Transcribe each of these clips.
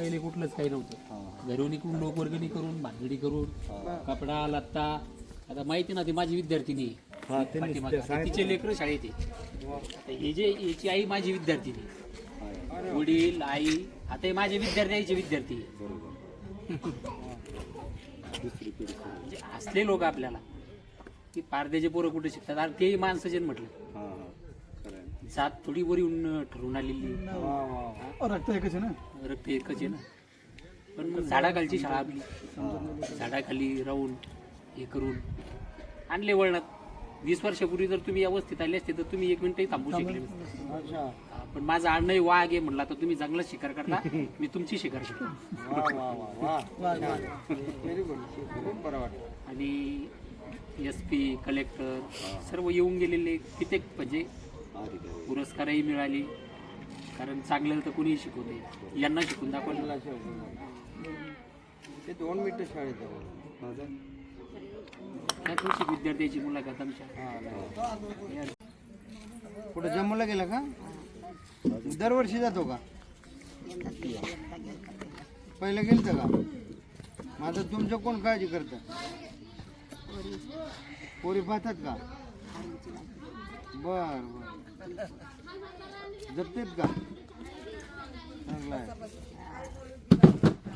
पहिले कुठलंच काही नव्हतं. घरून इकडून लोक वर्गणी करून भानगडी करून कपडा लत्ता. आता माहिती ना ती माझी विद्यार्थिनी तिचे लेकरं शाळेत हे जे याची आई माझी विद्यार्थिनी. वडील आई आता हे माझे विद्यार्थी आईचे विद्यार्थी म्हणजे असले लोक आपल्याला. की पारद्याचे पोरं कुठे शिकतात? आणि तेही माणसाचे म्हटलं. जात थोडी बरी येऊन ठरवून आलेली. रक्त एकच आहे ना? रक्त एकच आहे ना. पण मग झाडाखालची शाळा आपली. झाडाखाली राहून हे करून. आणले वळणात. वीस वर्षापूर्वी जर तुम्ही अवस्थेत आले असते तर तुम्ही एक मिनिटही थांबू शकले नसते. हा, पण माझं आडणंही वाघ आहे म्हणला तर तुम्ही चांगला शिकार करता मी तुमची शिकार करतो. आणि एस पी कलेक्टर सर्व येऊन गेलेले कित्येक म्हणजे. पुरस्कारही मिळाले. कारण चांगलं तर कोणीही शिकवते यांना शिकून दाखवलं ते दोन मिनिटं शाळेत तुळशी विद्यार्थ्याची मुलाखत आमच्या कुठं जम्मूला गेला का? दरवर्षी जातो का? पहिलं गेलतं का? आता तुमचं कोण काळजी करतं? पोरी पाहतात का? बर बर. जपतेत का? चांगलं आहे.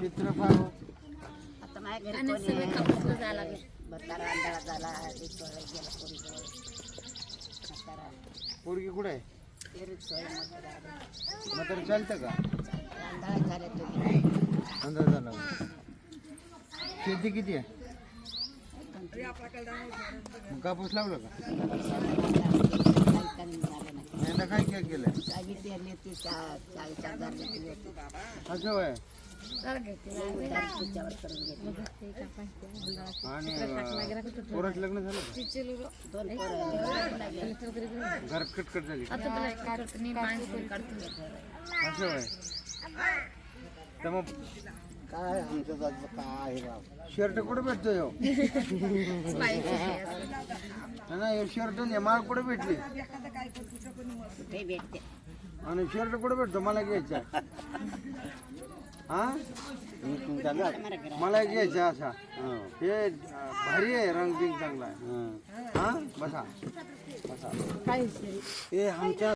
चित्र पाहू. आता माझ्या घरी कोणी. म्हातारा झाला, गेला. म्हातारा, पोरगी कुठे आहे? ते म्हातारा. तर चालतं का? झाले. अंदाज झाला. शेती किती आहे? मग कापूस लावला का? कमी झालं नाही. यंदा काय काय चा- चाळीस हजार घेतली होती. असं पुढच्यावर करून घेतली. आणि अं, पोराचं लग्न झालं का? दोन पोरं लागले. घरात कटकट झाली का? असं वय तर मग काय आमचं जायचं काय राव? शर्ट कुठे भेटतो ह्यो ना हे शर्ट आणि माळ कुठे भेटली? भेटते आणि शर्ट कुठे भेटतो? मला घ्यायचा. हा? मला घ्यायचा असा. हे. अं, भारी आहे रंग बिंग चांगला आहे. हा? बसा. बसा. हे आमच्या